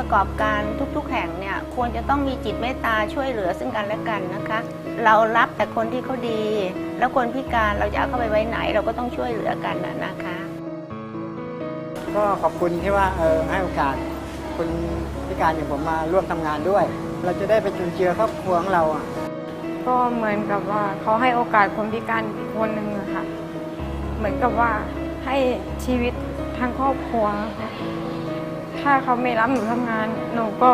ประกอบการทุกๆแห่งเนี่ยควรจะต้องมีจิตเมตตาช่วยเหลือซึ่งกันและกันนะคะ เรารับแต่คนที่เขาดี แล้วคนพิการเราจะเอาเข้าไปไว้ไหน เราก็ต้องช่วยเหลือกันน่ะนะคะ ก็ขอบคุณที่ว่าเออให้โอกาสคนพิการอย่างผมมาร่วมทำงานด้วย เราจะได้ไปจุนเจือครอบครัวของเราอะก็เหมือนกับว่าเขาให้โอกาสคนพิการอีกคนหนึ่งอะค่ะ เหมือนกับว่าให้ชีวิตทางครอบครัวค่ะ ถ้าเขาไม่รับหนูทำงาน หนูก็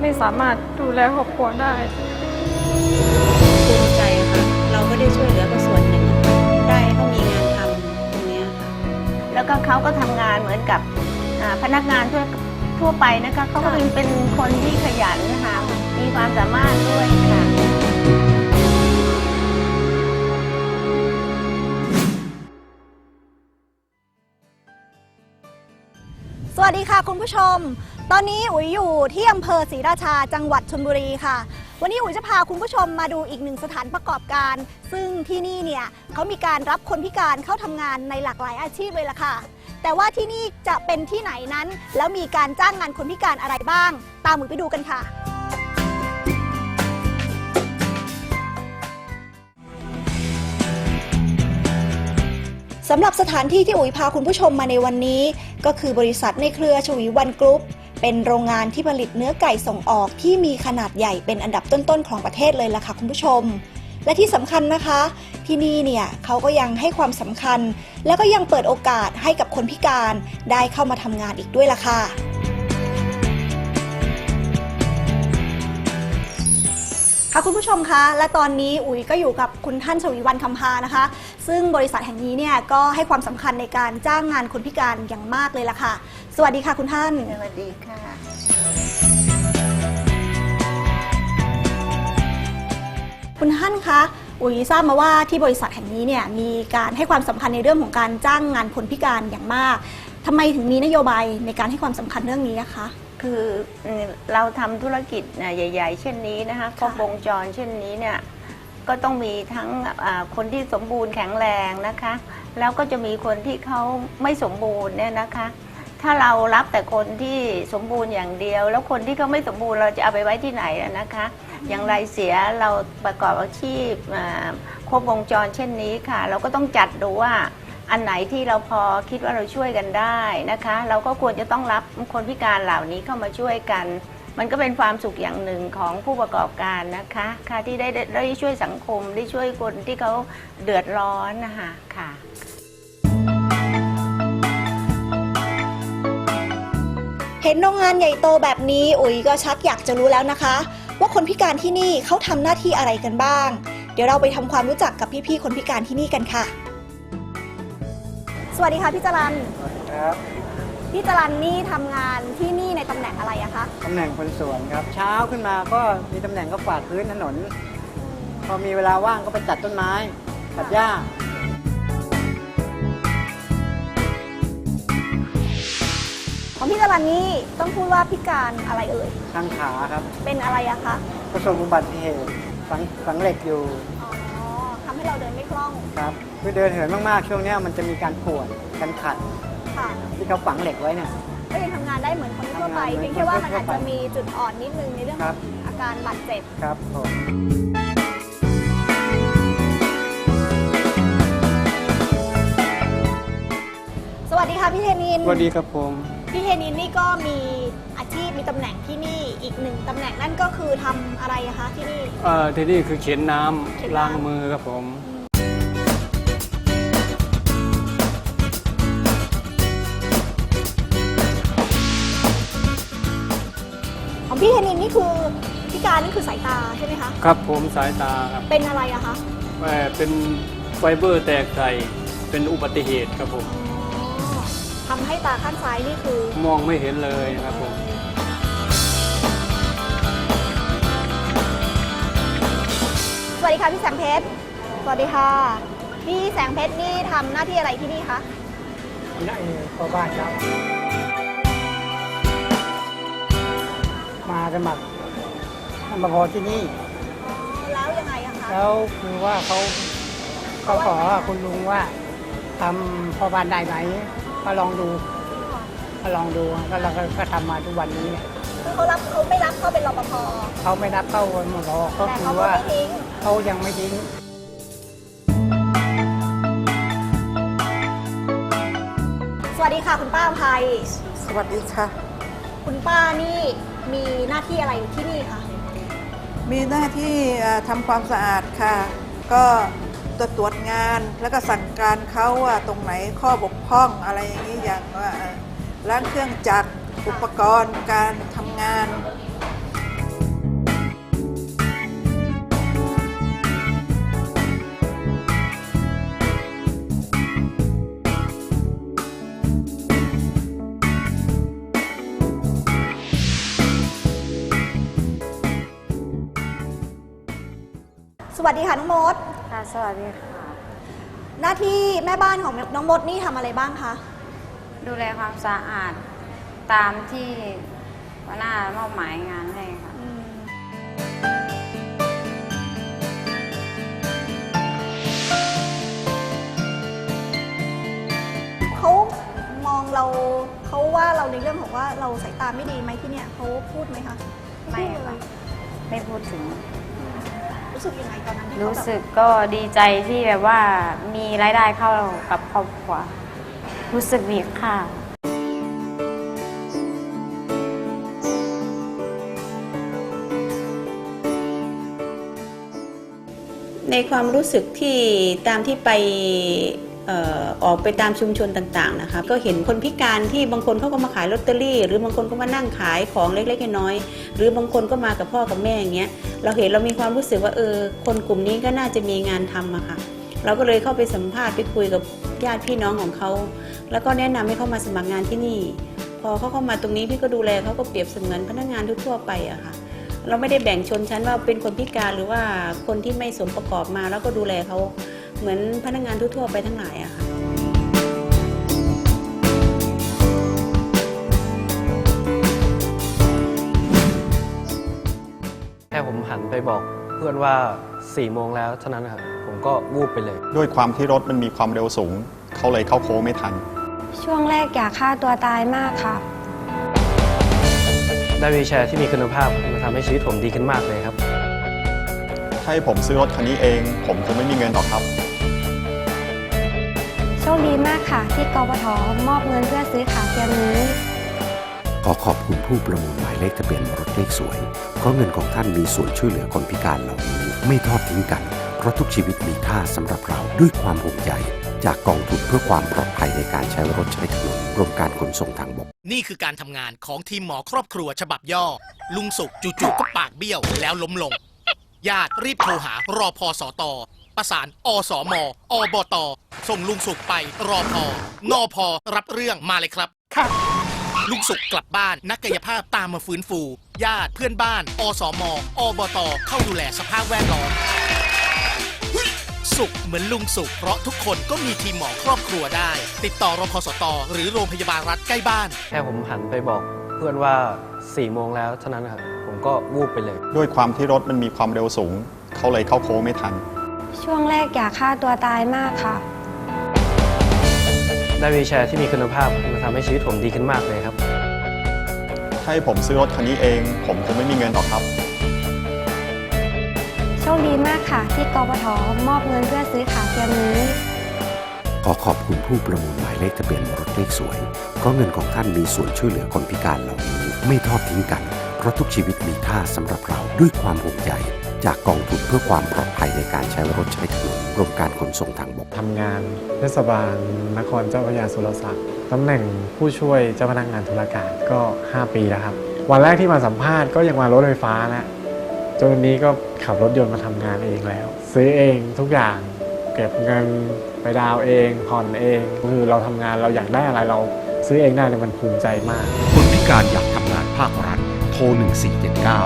ไม่สามารถดูแลครอบครัวได้ภูมิใจค่ะ เราก็ได้ช่วยเหลือก็ส่วนหนึ่ง ได้ให้เขามีงานทำตรงเนี้ยค่ะ แล้วก็เขาก็ทำงานเหมือนกับอ่าพนักงานทั่วทั่วไปนะคะเขาก็เป็นเป็นคนที่ขยันนะคะมีความสามารถด้วยค่ะ วัสดีค่ะคุณผู้ชม ตอนนี้อุ๋ยอยู่ที่อำเภอศรีราชาจังหวัดชลบุรีค่ะ วันนี้อุ๋ยจะพาคุณผู้ชมมาดูอีกหนึ่งสถานประกอบการ ซึ่งที่นี่เนี่ยเขามีการรับคนพิการเข้าทำงานในหลากหลายอาชีพเลยล่ะค่ะ แต่ว่าที่นี่จะเป็นที่ไหนนั้น แล้วมีการจ้างงานคนพิการอะไรบ้าง ตามอุ๋ยไปดูกันค่ะ สำหรับสถานที่ที่อุ๋ยพาคุณผู้ชมมาในวันนี้ ก็คือบริษัทในเครือชวีวันกรุ๊ปเป็นโรงงานที่ผลิตเนื้อไก่ส่งออกที่มีขนาดใหญ่เป็นอันดับต้นๆของประเทศเลยล่ะค่ะคุณผู้ชม และที่สำคัญนะคะ ที่นี่เนี่ยเขาก็ยังให้ความสำคัญ แล้วก็ยังเปิดโอกาสให้กับคนพิการได้เข้ามาทำงานอีกด้วยล่ะค่ะ ค่ะคุณผู้ชมคะ และตอนนี้อุ๋ยก็อยู่กับคุณท่านชวีวันคำพานะคะ ซึ่งบริษัทแห่งนี้เนี่ยก็ให้ความสำคัญในการจ้างงานคนพิการอย่างมากเลยล่ะค่ะ สวัสดีค่ะคุณท่าน สวัสดีค่ะ คุณท่านคะอุ๋ยทราบมาว่าที่บริษัทแห่งนี้เนี่ยมีการให้ความสำคัญในเรื่องของการจ้างงานคนพิการอย่างมากทำไมถึงมีนโยบายในการให้ความสำคัญเรื่องนี้อะคะ คือเอ่อเราทำธุรกิจน่ะใหญ่ ๆ เช่นนี้นะคะครบวงจรเช่นนี้เนี่ยก็ต้องมีทั้งอ่าคนที่สมบูรณ์แข็งแรงนะคะ แล้วก็จะมีคนที่เขาไม่สมบูรณ์เนี่ยนะคะ ถ้าเรารับแต่คนที่สมบูรณ์อย่างเดียว แล้วคนที่เขาไม่สมบูรณ์เราจะเอาไปไว้ที่ไหนอะนะคะ อย่างไรเสียเราประกอบอาชีพอ่าครบวงจรเช่นนี้ค่ะ เราก็ต้องจัดดูว่า อันไหนที่เราพอคิดว่าเราช่วยกันได้นะคะ เราก็ควรจะต้องรับคนพิการเหล่านี้เข้ามาช่วยกัน มันก็เป็นความสุขอย่างหนึ่งของผู้ประกอบการนะคะค่ะที่ได้ได้ช่วยสังคมได้ช่วยคนที่เขาเดือดร้อนนะคะค่ะเห็นโรงงานใหญ่โตแบบนี้อุ๋ยก็ชักอยากจะรู้แล้วนะคะ ว่าคนพิการที่นี่เขาทำหน้าที่อะไรกันบ้าง เดี๋ยวเราไปทำความรู้จักกับพี่ๆคนพิการที่นี่กันค่ะ สวัสดีค่ะพี่จรันครับพี่จรันนี่ทำงานที่นี่ในตำแหน่งอะไรอะคะตำแหน่งคนสวนครับ เช้าขึ้นมาก็มีตำแหน่งก็กวาดพื้นถนน พอมีเวลาว่างก็ไปตัดต้นไม้ ตัดหญ้า ของพี่จรันนี่ต้องพูดว่าพิการอะไรเอ่ย ทางขาครับ เป็นอะไรอะคะประสบอุบัติเหตุฝังฝังเหล็กอยู่อ๋อทำให้เราเดินไม่คล่อง ครับ คือเดินเหินมากๆช่วงเนี้ยมันจะมีการปวดการขัดค่ะที่เขาฝังเหล็กไว้เนี่ย ก็ยังทำงานได้เหมือนคนทั่วไป ทำงานเหมืเพีอยนงแค่ว่าคนมันทั่วอาจไปจะมีจุดอ่อนนิดนึงในเรื่องคขรัอบ งอาการบาดเจ็บ ครับผมสวัสดีค่ะพี่เทนิน สวัสดีครับผมพี่เทนินนี่ก็มีอาชีพมีตำแหน่งที่นี่อีกหนึ่งตำแหน่งนั่นก็คือทำอะไรอะคะที่นี่ เอ่อที่นี่คือเขียนน้เขียนำน้ำ ล้างมือครับผมขอ งพี่เทนินนี่คือพิการนี่คือสายตาใช่ไหมคะครับผมสายตาครับเป็นอะไรอะคะเอ่อเป็นไฟเบอร์แตกใส่เป็นอุบัติเหตุครับผม อ๋อทำให้ตาข้างซ้ายนี่คือมองไม่เห็นเลยครับผม สวัสดีค่ะพี่แสงเพชรสวัสดีค่ะพี่แสงเพชรนี่ทำหน้าที่อะไรที่นี่คะนี่พ่อบ้านครับ มาสมัครทำมาพอที่นี่ แล้วยังไงอะคะแล้วคือว่าเขาเขาขอคุณลุงว่าทำพ่อบ้านได้ไหมก็ลองดูก็ลองดูก็เราก็ก็ทำมาทุกวันนี้เนี่ยคือเขารับเขาไม่รับเข้าเป็นรปภเขาไม่รับเข้าคนมาบอกก็แต่คืเขาอก็ว่าไม่ทิ้งเขายังไม่ทิ้งสวัสดีค่ะคุณป้าอภัย สวัสดีค่ะ คุณป้านี่ มีหน้าที่อะไรอยู่ที่นี่คะมีหน้าที่เอ่อทำความสะอาดค่ะ ก็ตรวจตรวจงานแล้วก็สั่งการเขาว่าตรงไหนข้อบกพร่องอะไรอย่างนี้อย่างว่าเอ่อล้างเครื่องจักรอุปกรณ์การทำงาน วัสดีค่ะน้องมด ค่ะสวัสดีค่ะ หน้าที่แม่บ้านของน้องมดนี่ทำอะไรบ้างคะดูแลความสะอาดตามที่หัวหน้ามอบหมายงานให้ค่ะเขามองเราเขาว่าเราในเรื่องของว่าเราสายตาไม่ดีไหมที่เนี่ยเขาพูดไหมคะไม่พูดเลค่ะยไม่พูดถึง รู้สึกยังไงตอนนั้นที่เขารู้แบบสึกก็ดีใจที่แบบว่ามีรายได้เข้ากับครอบครัว รู้สึกมีค่า ในความรู้สึกที่ตามที่ไปเออกไปตามชุมชนต่างๆนะคะก็เห็นคนพิการที่บางคนเขาก็มาขายลอตเตอรี่ หรือบางคนก็มานั่งขายของเล็กๆน้อยๆหรือบางคนก็มากับพ่อกับแม่อย่างเงี้ยเราเห็นเรามีความรู้สึกว่าเออคนกลุ่มนี้ก็น่าจะมีงานทำอะค่ะเราก็เลยเข้าไปสัมภาษณ์ไปคุยกับญาติพี่น้องของเขาแล้วก็แนะนำให้เขามาสมัครงานที่นี่ พอเขาเข้ามาตรงนี้พี่ก็ดูแลเขาก็เปรียบเสมือนพนักงานทั่วไปอะค่ะเราไม่ได้แบ่งชนชั้นว่าเป็นคนพิการหรือว่าคนที่ไม่สมประกอบมาแล้วก็ดูแลเขา เหมือนพนักงานทั่วๆไปทั้งหลายอะค่ะแค่ผมหันไปบอกเพื่อนว่า4ี่โมงแล้วเท่านั้นนะครับผมก็วูบไปเลย ด้วยความที่รถมันมีความเร็วสูง เขาเลยเข้าโค้งไม่ทัน ช่วงแรกอยากฆ่าตัวตายมากค่ะ ได้วีลแชร์ที่มีคุณภาพมันทำให้ชีวิตผมดีขึ้นมากเลยครับ ถ้าให้ผมซื้อรถคันนี้เอง ผมคงไม่มีเงินหรอกครับโช คดีมากค่ะ ที่กปทมอบเงินเพื่อซื้อขาเทียมนี้ ขอขอบคุณผู้ประมูลหมายเลขทะเบียนรถเลขสวย เพราะเงินของท่านมีส่วนช่วยเหลือคนพิการเหล่านี้ ไม่ทอดทิ้งกัน เพราะทุกชีวิตมีค่าสำหรับเราด้วยความห่วงใยจากกองทุนเพื่อความปลอดภัยในการใช้รถใช้ถนนกรมการขนส่งทางบก นี่คือการทำงานของทีมหมอครอบครัวฉบับย่อ ลุงสุขจู่ๆก็ปากเบี้ยวแล้วล้มลง ญาติรีบโทรหารอพอสตประสานอสมอบต ส่งลุงสุขไปรอพอนอพอรับเรื่องมาเลยครับค่ะลุงสุขกลับบ้านนักกายภาพตามมาฟื้นฟู ญาติเพื่อนบ้าน อสมอบต เข้าดูแลสภาพแวดล้อมสุขเหมือนลุงสุขเพราะทุกคนก็มีทีมหมอครอบครัวได้ ติดต่อรพสต หรือโรงพยาบาลรัฐใกล้บ้าน แค่ผมหันไปบอกเพื่อนว่า4ี่โมงแล้วเท่านั้นนะครับผม ก็วูบไปเลย ด้วยความที่รถมันมีความเร็วสูง เขาเลยเข้าโค้งไม่ทัน ช่วงแรกอยากฆ่าตัวตายมากค่ะ ได้วีลแชร์ที่มีคุณภาพมันทำให้ชีวิตผมดีขึ้นมากเลยครับถ้าให้ผมซื้อรถคันนี้เอง ผมคงไม่มีเงินหรอกครับ โชคดีมากค่ะ ที่กปทมอบเงินเพื่อซื้อขาเทียมนี้ข อขอบคุณผู้ประมูลหมายเลขทะเบียนรถเลขสวย เพราะเงินของท่านมีส่วนช่วยเหลือคนพิการเหล่านี้ไม่ทอดทิ้งกัน เพราะทุกชีวิตมีค่าสำหรับเราด้วยความห่วงใยจากกองทุนเพื่อความปลอดภัยในการใช้รถใช้ถนนกรมการขนส่งทางบกทำงานเทศบาลนครเจ้าพระยาสุรศักดิ์ตำแหน่งผู้ช่วยเจ้าพนักงานธุรการก็ 5 ปีแล้วครับ วันแรกที่มาสัมภาษณ์ก็ยังมารถไฟฟ้าแล้วจนวันนี้ก็ขับรถยนต์มาทำงานเองแล้ว ซื้อเองทุกอย่างเก็บเงิน ไปดาวน์เองผ่อนเองคือเราทำงานเราอยากได้อะไรเราซื้อเองได้เนี่ยมันภูมิใจมาก คนพิการอยากทำงานภาครัฐโทร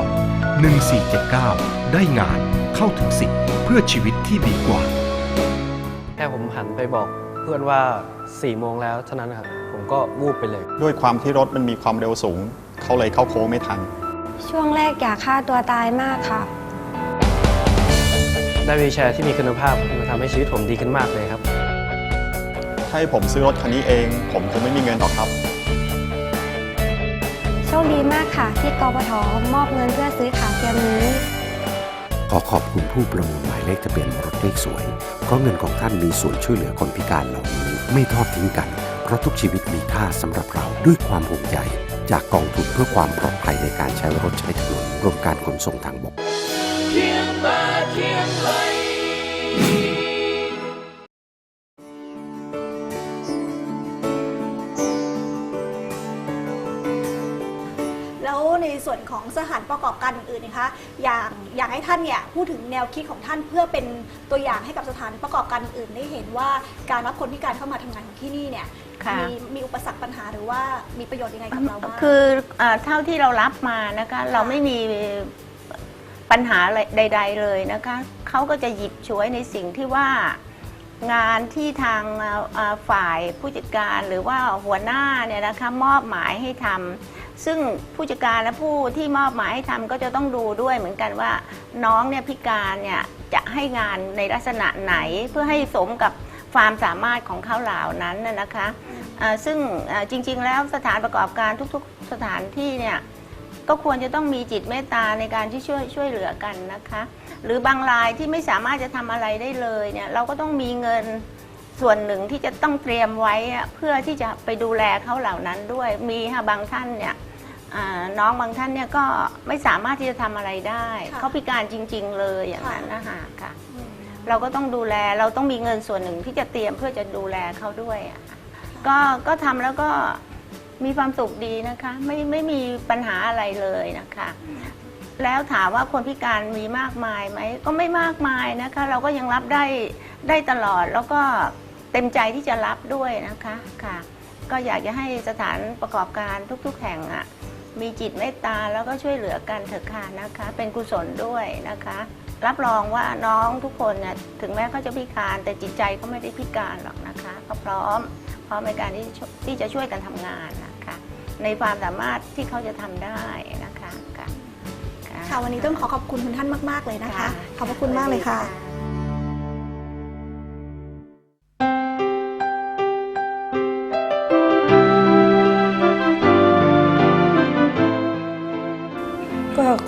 1479 1479 ได้งานเข้าถึงสิทธิ์เพื่อชีวิตที่ดีกว่า แค่ผมหันไปบอกเพื่อนว่า4ี่โมงแล้วเท่านั้นนะครับ ผมก็วูบไปเลย ด้วยความที่รถมันมีความเร็วสูง เขาเลยเข้าโค้งไม่ทัน ช่วงแรกอยากฆ่าตัวตายมากค่ะ ได้วีลแชร์ที่มีคุณภาพมันทำให้ชีวิตผมดีขึ้นมากเลยครับถ้า ให้ผมซื้อรถคันนี้เอง ผมคงไม่มีเงินหรอกครับ โชคดีมากค่ะ ที่กปทมอบเงินเพื่อซื้อขาเทียมนี้ ขอขอบคุณผู้ประมูลหมายเลขทะเบียนรถเลขสวย เพราะเงินของท่านมีส่วนช่วยเหลือคนพิการเหล่านี้ ไม่ทอดทิ้งกัน เพราะทุกชีวิตมีค่าสำหรับเราด้วยความห่วงใยจากกองทุนเพื่อความปลอดภัยในการใช้รถใช้ถนนกรมการขนส่งทางบก เคียงบ่าเคียงไหล ส่วนของสถานประกอบการอื่นๆนะคะอย่างอยากให้ท่านเนี่ยพูดถึงแนวคิดของท่านเพื่อเป็นตัวอย่างให้กับสถานประกอบการอื่นได้เห็นว่าการรับคนพิการเข้ามาทำงานของที่นี่เนี่ยค่ะมีมีอุปสรรคปัญหาหรือว่ามีประโยชน์ยังไงกับเราบ้างคืออ่าเท่าที่เรารับมานะคะเราไม่มีปัญหาอะไรใด ๆ เลยนะคะเขาก็จะหยิบฉวยในสิ่งที่ว่างานที่ทางอ่าอ่าฝ่ายผู้จัดการหรือว่าหัวหน้าเนี่ยนะคะมอบหมายให้ทำ ซึ่งผู้จัดการและผู้ที่มอบหมายให้ทำก็จะต้องดูด้วยเหมือนกันว่าน้องเนี่ยพิการเนี่ยจะให้งานในลักษณะไหนเพื่อให้สมกับความสามารถของเขาเหล่านั้นน่ะนะคะอ่าซึ่งจริงๆแล้วสถานประกอบการทุกๆสถานที่เนี่ยก็ควรจะต้องมีจิตเมตตาในการที่ช่วยช่วยเหลือกันนะคะ หรือบางรายที่ไม่สามารถจะทำอะไรได้เลยเนี่ยเราก็ต้องมีเงิน ส่วนหนึ่งที่จะต้องเตรียมไว้อะเพื่อที่จะไปดูแลเขาเหล่านั้นด้วย มีค่ะบางท่านเนี่ยอ่าน้องบางท่านเนี่ยก็ไม่สามารถที่จะทำอะไรได้ค่ะเขาพิการจริง ๆ เลยอย่างนั้นนะคะค่ะ เราก็ต้องดูแลเราต้องมีเงินส่วนหนึ่งที่จะเตรียมเพื่อจะดูแลเขาด้วยอะค่ะก็ก็ทำแล้วก็มีความสุขดีนะคะ ไม่ไม่มีปัญหาอะไรเลยนะคะ แล้วถามว่าคนพิการมีมากมายไหมก็ไม่มากมายนะคะ เราก็ยังรับได้ได้ตลอดแล้วก็ เต็มใจที่จะรับด้วยนะคะค่ะ ก็อยากจะให้สถานประกอบการทุก ๆ แห่งอะมีจิตเมตตาแล้วก็ช่วยเหลือกันเถอะค่ะนะคะ เป็นกุศลด้วยนะคะ รับรองว่าน้องทุกคนเนี่ยถึงแม้เขาจะพิการแต่จิตใจเขาไม่ได้พิการหรอกนะคะเขาพร้อมพร้อมในการที่จะช่วยที่จะช่วยกันทำงานนะคะ ในความสามารถที่เขาจะทำได้นะคะค่ะค่ะวันนี้ต้องขอขอบคุณคุณท่านมาก ๆเลยนะคะค่ะขอบพระคุณมากเลยค่ะ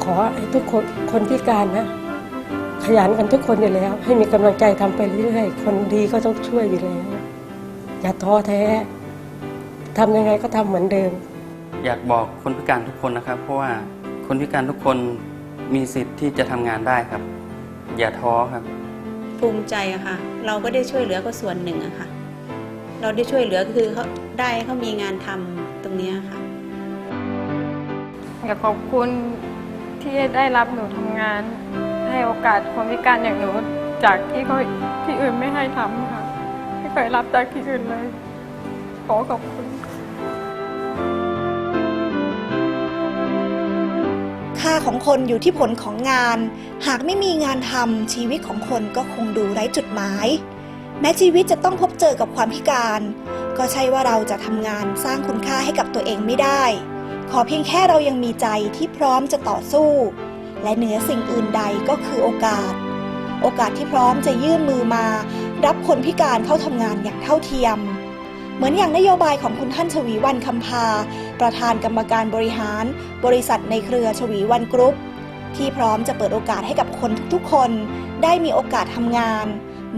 ขอให้ทุกคนคนพิการนะ ขยันกันทุกคนอยู่แล้ว ให้มีกำลังใจทำไปเรื่อยๆคนดีก็ต้องช่วยอยู่แล้ว อย่าท้อแท้ทำยังไงก็ทำเหมือนเดิม อยากบอกคนพิการทุกคนนะครับ เพราะว่าคนพิการทุกคนมีสิทธิ์ที่จะทำงานได้ครับ อย่าท้อครับ ภูมิใจอะค่ะ เราก็ได้ช่วยเหลือก็ส่วนหนึ่งอะค่ะ เราได้ช่วยเหลือคือเขาได้เขามีงานทำตรงเนี้ยค่ะอยากขอบคุณ ที่ได้รับหนูทำงาน ให้โอกาสคนพิการอย่างหนูจากที่เขาที่อื่นไม่ให้ทำค่ะไม่เคยรับจากที่อื่นเลย ขอขอบคุณ ค่าของคนอยู่ที่ผลของงาน หากไม่มีงานทำชีวิตของคนก็คงดูไร้จุดหมาย แม้ชีวิตจะต้องพบเจอกับความพิการ ก็ใช่ว่าเราจะทำงานสร้างคุณค่าให้กับตัวเองไม่ได้ ขอเพียงแค่เรายังมีใจที่พร้อมจะต่อสู้ และเหนือสิ่งอื่นใดก็คือโอกาส โอกาสที่พร้อมจะยื่นมือมา รับคนพิการเข้าทำงานอย่างเท่าเทียม เหมือนอย่างนโยบายของคุณท่านชวีวันคำพา ประธานกรรมการบริหาร บริษัทในเครือชวีวันกรุ๊ปที่พร้อมจะเปิดโอกาสให้กับคนทุกๆคน ได้มีโอกาสทำงาน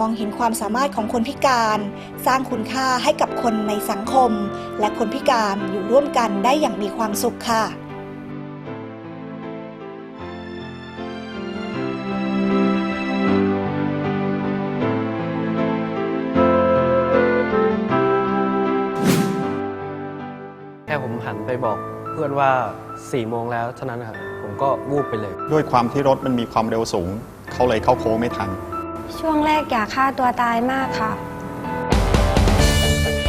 มองเห็นความสามารถของคนพิการ สร้างคุณค่าให้กับคนในสังคม และคนพิการอยู่ร่วมกันได้อย่างมีความสุขค่ะแค่ผมหันไปบอกเพื่อนว่า4ี่โมงแล้วเท่านั้นนะครับผมก็วูบไปเลย ด้วยความที่รถมันมีความเร็วสูง เขาเลยเข้าโค้งไม่ทัน ช่วงแรกอยากฆ่าตัวตายมากค่ะ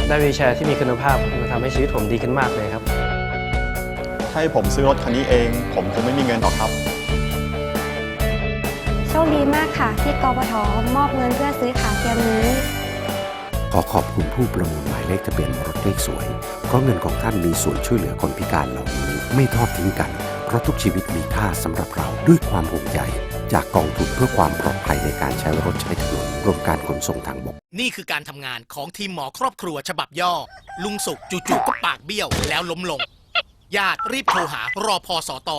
ได้วีลแชร์ที่มีคุณภาพมันทำให้ชีวิตผมดีขึ้นมากเลยครับ ถ้าให้ผมซื้อรถคันนี้เอง ผมคงไม่มีเงินหรอกครับ โชคดีมากค่ะ ที่กปทมอบเงินเพื่อซื้อขาเทียมนี้ ขอขอบคุณผู้ประมูลหมายเลขทะเบียนรถเลขสวย เพราะเงินของท่านมีส่วนช่วยเหลือคนพิการเหล่านี้ ไม่ทอดทิ้งกัน เพราะทุกชีวิตมีค่าสำหรับเราด้วยความห่วงใย จากกองทุนเพื่อความปลอดภัยในการใช้รถใช้ถนนกรมการขนส่งทางบก นี่คือการทำงานของทีมหมอครอบครัวฉบับย่อ ลุงสุขจู่ๆก็ปากเบี้ยวแล้วล้มลง ญาติรีบโทรหารอพอสต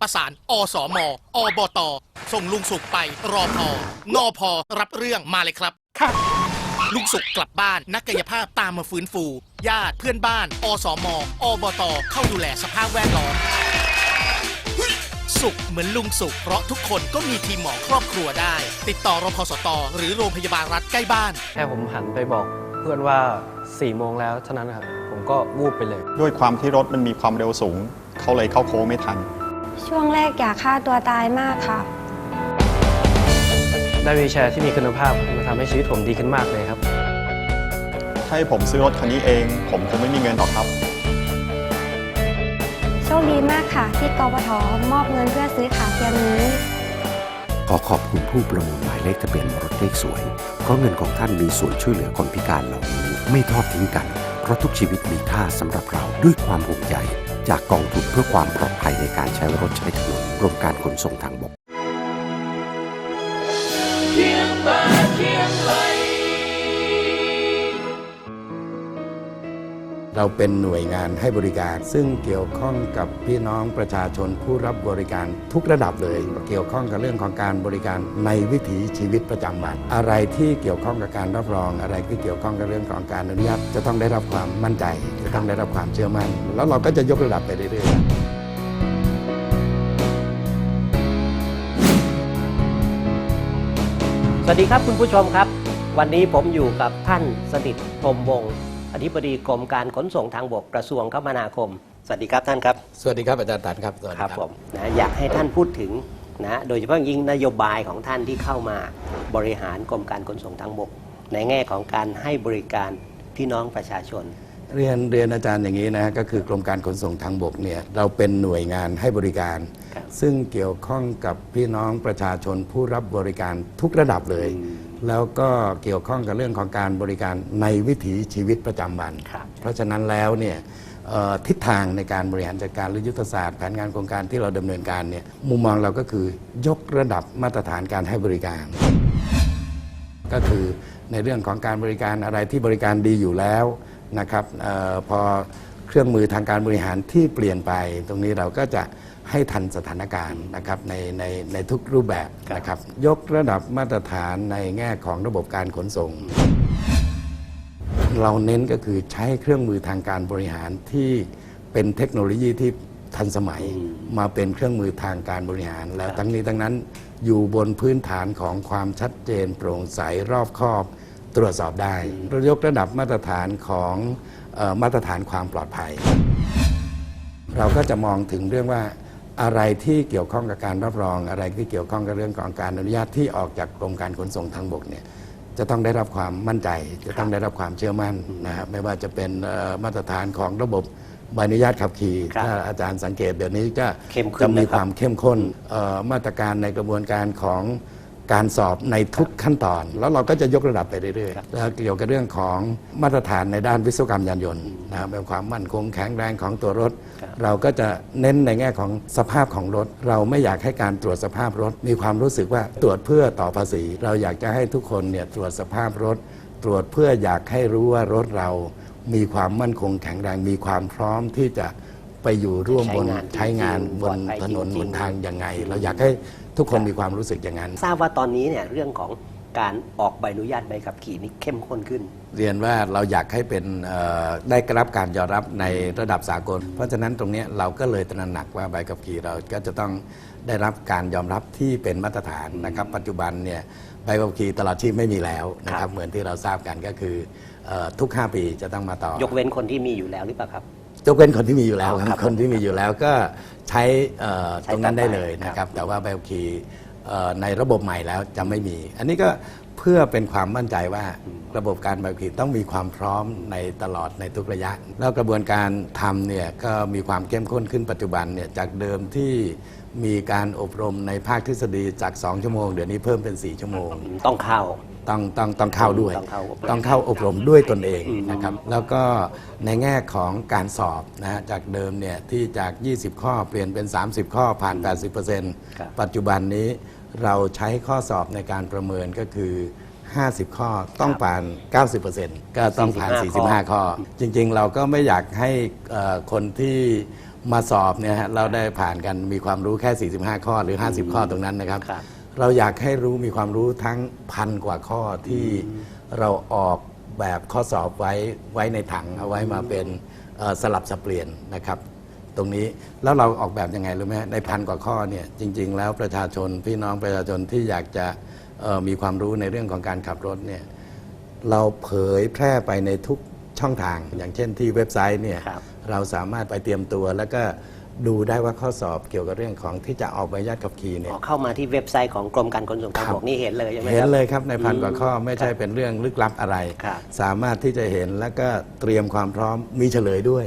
ประสานอสมอบต ส่งลุงสุขไปรอพอนอพอรับเรื่องมาเลยครับครับ ลุงสุขกลับบ้านนักกายภาพตามมาฟื้นฟู ญาติเพื่อนบ้าน อสมอบต เข้าดูแลสภาพแวดล้อม สุขเหมือนลุงสุข เพราะทุกคนก็มีทีมหมอครอบครัวได้ ติดต่อรพสต หรือโรงพยาบาลรัฐใกล้บ้าน แค่ผมหันไปบอกเพื่อนว่า4ี่โมงแล้วเท่านั้นนะครับผมก็วูบไปเลย ด้วยความที่รถมันมีความเร็วสูง เขาเลยเข้าโค้งไม่ทัน ช่วงแรกอยากฆ่าตัวตายมากค่ะ ได้วีลแชร์ที่มีคุณภาพมันทำให้ชีวิตผมดีขึ้นมากเลยครับ ถ้าให้ผมซื้อรถคันนี้เอง ผมคงไม่มีเงินหรอกครับโช คดีมากค่ะ ที่กปทมอบเงินเพื่อซื้อขาเทียมนี้ ขอขอบคุณผู้ประมูลหมายเลขทะเบียนรถเลขสวย เพราะเงินของท่านมีส่วนช่วยเหลือคนพิการเหล่านี้ไม่ทอดทิ้งกัน เพราะทุกชีวิตมีค่าสำหรับเราด้วยความห่วงใยจากกองทุนเพื่อความปลอดภัยในการใช้รถใช้ถนนกรมการขนส่งทางบก เราเป็นหน่วยงานให้บริการ ซึ่งเกี่ยวข้องกับพี่น้องประชาชนผู้รับบริการทุกระดับเลย เกี่ยวข้องกับเรื่องของการบริการในวิถีชีวิตประจำวันอะไรที่เกี่ยวข้องกับการรับรองอะไรที่เกี่ยวข้องกับเรื่องของการอนุญาตจะต้องได้รับความมั่นใจ จะต้องได้รับความเชื่อมั่น แล้วเราก็จะยกระดับไปเรื่อยๆสวัสดีครับคุณผู้ชมครับ วันนี้ผมอยู่กับท่านสนิทพรมวงศ์ อธิบดีกรมการขนส่งทางบกกระทรวงคมนาคม สวัสดีครับท่านครับ สวัสดีครับอาจารย์ตันครับสวัสดีครับผมนะอยากให้ท่านพูดถึงนะโดยเฉพาะยิ่งนโยบายของท่านที่เข้ามาบริหารกรมการขนส่งทางบก ในแง่ของการให้บริการพี่น้องประชาชน เรียนเรียนอาจารย์อย่างนี้นะก็คือกรมการขนส่งทางบกเนี่ยเราเป็นหน่วยงานให้บริการ ซึ่งเกี่ยวข้องกับพี่น้องประชาชนผู้รับบริการทุกระดับเลย แล้วก็เกี่ยวข้องกับเรื่องของการบริการในวิถีชีวิตประจำวัน เพราะฉะนั้นแล้วเนี่ยเอ่อทิศทางในการบริหารจัดการหรือยุทธศาสตร์แผนงานโครงการที่เราดำเนินการเนี่ยมุมมองเราก็คือยกระดับมาตรฐานการให้บริการ ก็คือในเรื่องของการบริการอะไรที่บริการดีอยู่แล้วนะครับเออพอเครื่องมือทางการบริหารที่เปลี่ยนไป ตรงนี้เราก็จะ ให้ทันสถานการณ์นะครับในในในทุกรูปแบบนะครับยกระดับมาตรฐานในแง่ของระบบการขนส่ง เราเน้นก็คือใช้เครื่องมือทางการบริหารที่เป็นเทคโนโลยีที่ทันสมัยมาเป็นเครื่องมือทางการบริหาร แล้วทั้งนี้ทั้งนั้นอยู่บนพื้นฐานของความชัดเจนโปร่งใสรอบคอบตรวจสอบได้เรายกระดับมาตรฐานของเออมาตรฐานความปลอดภัย เราก็จะมองถึงเรื่องว่า อะไรที่เกี่ยวข้องกับการรับรองอะไรที่เกี่ยวข้องกับเรื่องของการอนุญาตที่ออกจากกรมการขนส่งทางบกเนี่ยจะต้องได้รับความมั่นใจ จะต้องได้รับความเชื่อมั่นนะครับไม่ว่าจะเป็นเอ่อมาตรฐานของระบบใบอนุญาตขับขี่ถ้าอาจารย์สังเกตเดี๋ยวนี้จะเข้มข้นจะมีนะครับความเข้มข้นเอ่อมาตรการในกระบวนการของ การสอบในทุกขั้นตอน แล้วเราก็จะยกระดับไปเรื่อยๆแล้วเกี่ยวกับเรื่องของมาตรฐานในด้านวิศวกรรมยานยนต์นะครับเป็นความมั่นคงแข็งแรงของตัวรถ เราก็จะเน้นในแง่ของสภาพของรถ เราไม่อยากให้การตรวจสภาพรถ มีความรู้สึกว่าตรวจเพื่อต่อภาษี เราอยากจะให้ทุกคนเนี่ยตรวจสภาพรถ ตรวจเพื่ออยากให้รู้ว่ารถเรา มีความมั่นคงแข็งแรงมีความพร้อมที่จะไปอยู่ร่วมบนใช้ใช้งางานนจริงๆบนปลอดภัยถนนจริบงนๆทางยังไง เราอยากให้ ทุกคนมีความรู้สึกอย่างนั้น ทราบว่าตอนนี้เนี่ยเรื่องของการออกใบอนุญาตใบขับขี่นี่เข้มข้นขึ้น เรียนว่าเราอยากให้เป็นเอ่อได้รับการยอมรับในระดับสากล เพราะฉะนั้นตรงเนี้ยเราก็เลยตระหนักว่าใบขับขี่เราก็จะต้องได้รับการยอมรับที่เป็นมาตรฐานนะครับ ปัจจุบันเนี่ยใบขับขี่ตลอดชีพไม่มีแล้วนะครับ เหมือนที่เราทราบกันก็คือเอ่อทุก 5 ปีจะต้องมาต่อ ยกเว้นคนที่มีอยู่แล้วหรือเปล่าครับ ยกเว้นคนที่มีอยู่แล้วคครัรับบคนที่มีอยู่แล้วก็ใช้เอ่อใช้ตรงนั้นต่อไปได้เลยนะครับ แต่ว่าใบขับขี่เอ่อในระบบใหม่แล้วจะไม่มี อันนี้ก็เพื่อเป็นความมั่นใจว่าระบบการใบขับขี่ต้องมีความพร้อมในตลอดในทุกระยะ แล้วกระบวนการทำเนี่ยก็มีความเข้มข้นขึ้นปัจจุบันเนี่ยจากเดิมที่มีการอบรมในภาคทฤษฎีจาก 2 ชั่วโมง เดี๋ยวนี้เพิ่มเป็น 4 ชั่วโมง ต้องเข้า ต้องต้องต้องเข้าด้วย ต้องเข้าอบรมต้องเข้าอบรมด้วยตนเองนะครับ แล้วก็ในแง่ของการสอบนะฮะจากเดิมเนี่ยที่จาก 20 ข้อเปลี่ยนเป็น 30 ข้อผ่าน80%ปัจจุบันนี้เราใช้ข้อสอบในการประเมินก็คือ 50 ข้อต้องผ่าน 90%ก็ต้องผ่าน 45 ข้อ จริงๆ เราก็ไม่อยากให้เอ่อคนที่มาสอบเนี่ยฮะเราได้ผ่านกันมีความรู้แค่ 45 ข้อหรือ 50 ข้อตรงนั้นนะครับ เราอยากให้รู้มีความรู้ทั้งพันกว่าข้อที่เราออกแบบข้อสอบไว้ไว้ในถังเอาไว้มาเป็นเอ่อสลับสับเปลี่ยนนะครับ ตรงนี้แล้วเราออกแบบยังไงรู้ไหมฮะในพันกว่าข้อเนี่ยจริง ๆ แล้วประชาชนพี่น้องประชาชนที่อยากจะเอ่อมีความรู้ในเรื่องของการขับรถเนี่ยเราเผยแพร่ไปในทุกช่องทาง อย่างเช่นที่เว็บไซต์เนี่ยเราสามารถไปเตรียมตัวแล้วก็ ดูได้ว่าข้อสอบเกี่ยวกับเรื่องของที่จะออกใบอนุญาตขับขี่เนี่ยเข้ามาที่เว็บไซต์ของกรมการขนส่งทางบกนี่เห็นเลยใช่ไหมครับ เห็นเลยครับในพันกว่าข้ออืมไม่ใช่เป็นเรื่องลึกลับอะไรสามารถที่จะเห็นแล้วก็เตรียมความพร้อมมีเฉลยด้วย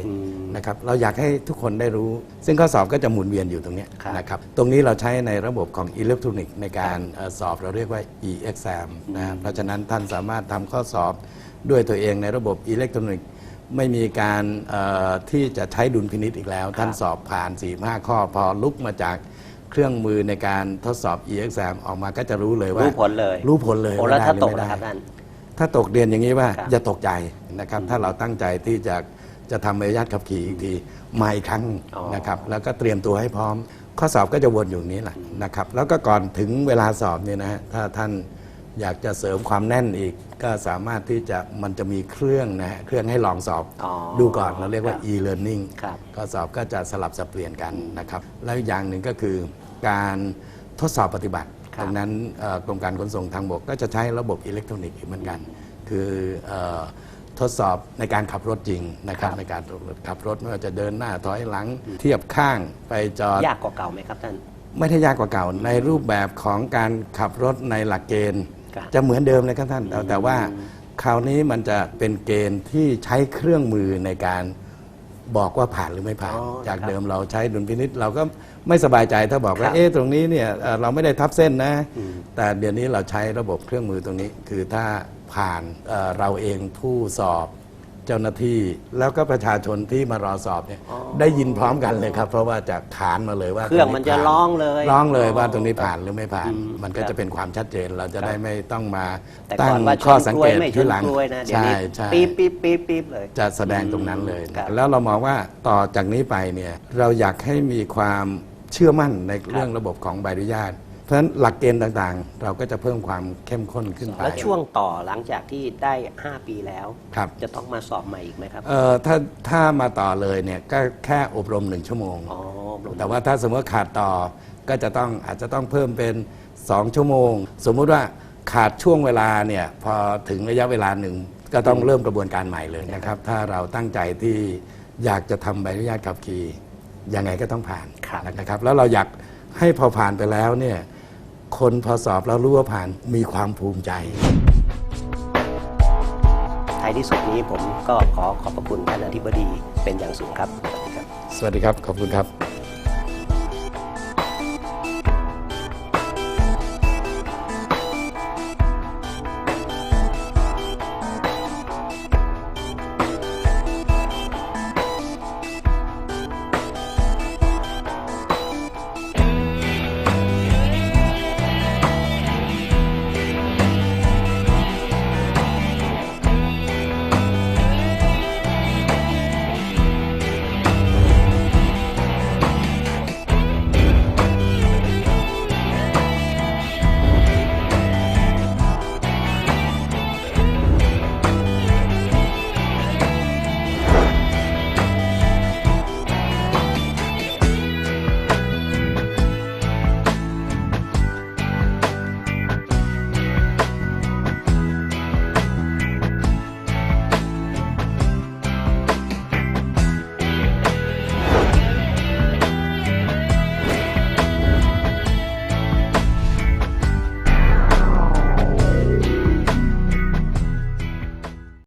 นะครับเราอยากให้ทุกคนได้รู้ ซึ่งข้อสอบก็จะหมุนเวียนอยู่ตรงเนี้ยนะครับตรงนี้เราใช้ในระบบของอิเล็กทรอนิกส์ในการเอ่อสอบเราเรียกว่า e-exam นะเพราะฉะนั้นท่านสามารถทำข้อสอบด้วยตัวเองในระบบอิเล็กทรอนิกส์ ไม่มีการเอ่อที่จะใช้ดุลพินิษอีกแล้ว ท่านสอบผ่าน 4 5 ข้อพอลุกมาจากเครื่องมือในการทดสอบ e-exam ออกมาก็จะรู้เลยว่า รู้ผลเลย รู้ผลเลยโอ้แล้วได้ถ้าหตอกไม่นะได้ครับท่านถ้าตกเรียนอย่างนี้ว่าครับอย่าตกใจนะครับ ถ้าเราตั้งใจที่จะจะทำใบอนุญาตขับขี่อีกทีมาอีกครั้งนะครับแล้วก็เตรียมตัวให้พร้อม ข้อสอบก็จะวนอยู่อย่างนี้แหละนะครับ แล้วก็ก่อนถึงเวลาสอบเนี่ยนะฮะถ้าท่าน อยากจะเสริมความแน่นอีก ก็สามารถที่จะมันจะมีเครื่องนะฮะเครื่องให้ลองสอบดูก่อนเราเรียกว่า e-learning ข้อสอบก็จะสลับสับเปลี่ยนกันนะครับ แล้วอีกอย่างหนึ่งก็คือการทดสอบปฏิบัติดังนั้นเอ่อกรมการขนส่งทางบกก็จะใช้ระบบอิเล็กทรอนิกส์เหมือนกัน คือเอ่อทดสอบในการขับรถจริงนะครับในการขับรถไม่ว่าจะเดินหน้าถอยหลัง เทียบข้างไปจอด ยากกว่าเก่าไหมครับท่าน ไม่ได้ยากกว่าเก่าในรูปแบบของการขับรถในหลักเกณฑ์ จะเหมือนเดิมเลยครับท่านแต่แต่ว่าคราวนี้มันจะเป็นเกณฑ์ที่ใช้เครื่องมือในการบอกว่าผ่านหรือไม่ผ่านจากเดิมเราใช้ดุลพินิษเราก็ไม่สบายใจถ้าบอกว่าเอ๊ะตรงนี้เนี่ยเอ่อเราไม่ได้ทับเส้นนะ แต่เดี๋ยวนี้เราใช้ระบบเครื่องมือตรงนี้ คือถ้าผ่านเอ่อเราเองผู้สอบ เจ้าหน้าที่แล้วก็ประชาชนที่มารอสอบเนี่ยได้ยินพร้อมกันเลยครับ เพราะว่าจะขานมาเลยว่าเครื่องมันจะผ่าร้องเลยร้องเลยว่าอ๋อตรงนี้ผ่านหรือไม่ผ่าน มันก็ครับจะเป็นความชัดเจนเราจะได้ไม่ต้องมาแต่ตั้ก่งอนว่าชข้อนสังกล้เกวยตไม่ชที่นหลังกล้วยนะเดี๋ยวใช่นี้ใช่ปี๊บปี๊บปี๊บปี๊บเลยจะแสดงตรงนั้นเลยครับแล้วเรามองว่าต่อจากนี้ไปเนี่ยเราอยากให้มีความเชื่อมั่นในเรื่องระบบของใบอนุญาต เพราะฉะนั้นหลักเกณฑ์ต่างๆ เราก็จะเพิ่มความเข้มข้นขึ้นไปแล้วช่วงต่อหลังจากที่ได้ 5 ปีแล้ว ครับจะต้องมาสอบใหม่อีกไหมครับ เอ่อถ้าถ้ามาต่อเลยเนี่ยก็แค่อบรมหนึ่งชั่วโมงแต่ว่าถ้าสมมติขาดต่อก็จะต้องอาจจะต้องเพิ่มเป็น 2 ชั่วโมง สมมุติว่าขาดช่วงเวลาเนี่ยพอถึงระยะเวลาหนึ่งก็ต้องเริ่มกระบวนการใหม่เลยนะครับ ถ้าเราตั้งใจที่อยากจะทำใบอนุญาตขับขี่ยังไงก็ต้องผ่านนะครับ แล้วเราอยากให้พอผ่านไปแล้วเนี่ย คนพอสอบแล้วรู้ว่าผ่านมีความภูมิใจท้ายที่สุดนี้ผมก็ขอขอบพระคุณท่านอธิบดีเป็นอย่างสูงครับ สวัสดีครับ ขอบคุณครับ